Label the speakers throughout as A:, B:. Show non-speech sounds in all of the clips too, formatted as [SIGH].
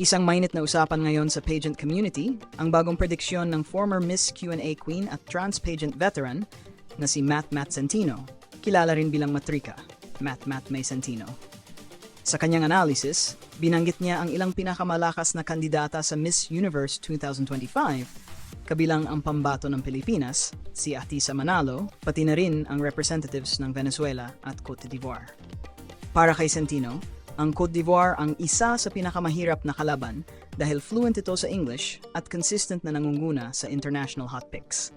A: Isang mainit na usapan ngayon sa pageant community, ang bagong prediksyon ng former Miss Q&A Queen at trans pageant veteran na si Matt Matt Santino, kilala rin bilang Matrika, Matt Matt May Santino. Sa kanyang analysis, binanggit niya ang ilang pinakamalakas na kandidata sa Miss Universe 2025, kabilang ang pambato ng Pilipinas, si Atisa Manalo, pati na rin ang representatives ng Venezuela at Cote d'Ivoire. Para kay Santino, ang Cote d'Ivoire ang isa sa pinakamahirap na kalaban dahil fluent ito sa English at consistent na nangunguna sa international hot picks.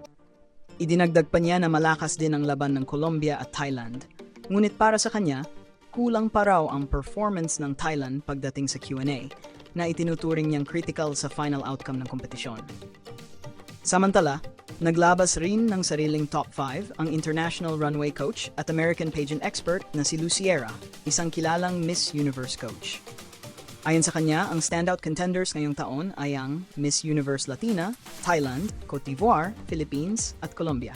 A: Idinagdag pa niya na malakas din ang laban ng Colombia at Thailand, ngunit para sa kanya, kulang pa raw ang performance ng Thailand pagdating sa Q&A na itinuturing niyang critical sa final outcome ng kompetisyon. Samantala, naglabas rin ng sariling top 5 ang international runway coach at American pageant expert na si Luciera, isang kilalang Miss Universe coach. Ayon sa kanya, ang standout contenders ngayong taon ay ang Miss Universe Latina, Thailand, Cote d'Ivoire, Philippines at Colombia.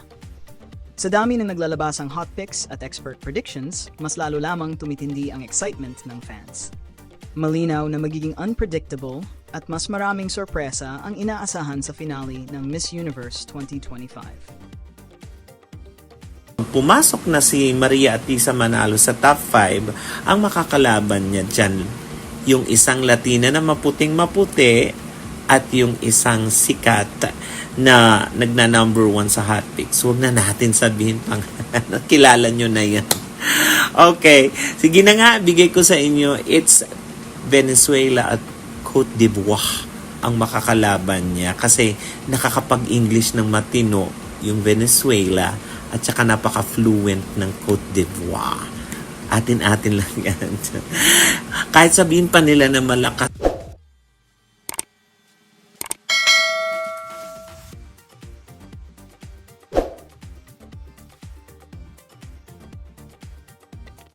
A: Sa dami ng naglalabasang hot picks at expert predictions, mas lalo lamang tumitindi ang excitement ng fans. Malinaw na magiging unpredictable at mas maraming sorpresa ang inaasahan sa finale ng Miss Universe 2025.
B: Pumasok na si Maria Atisa Manalo sa top 5, ang makakalaban niya dyan, yung isang Latina na maputing maputi at yung isang sikat na nagna number one sa hot picks. Huwag na natin sabihin pang [LAUGHS] kilala nyo na yan. Okay, sige na nga, bigay ko sa inyo, it's Venezuela at Cote d'Ivoire ang makakalaban niya kasi nakakapag-English ng matino yung Venezuela at saka napaka-fluent ng Cote d'Ivoire. Atin-atin lang yan. [LAUGHS] Kahit sabihin pa nila na malakas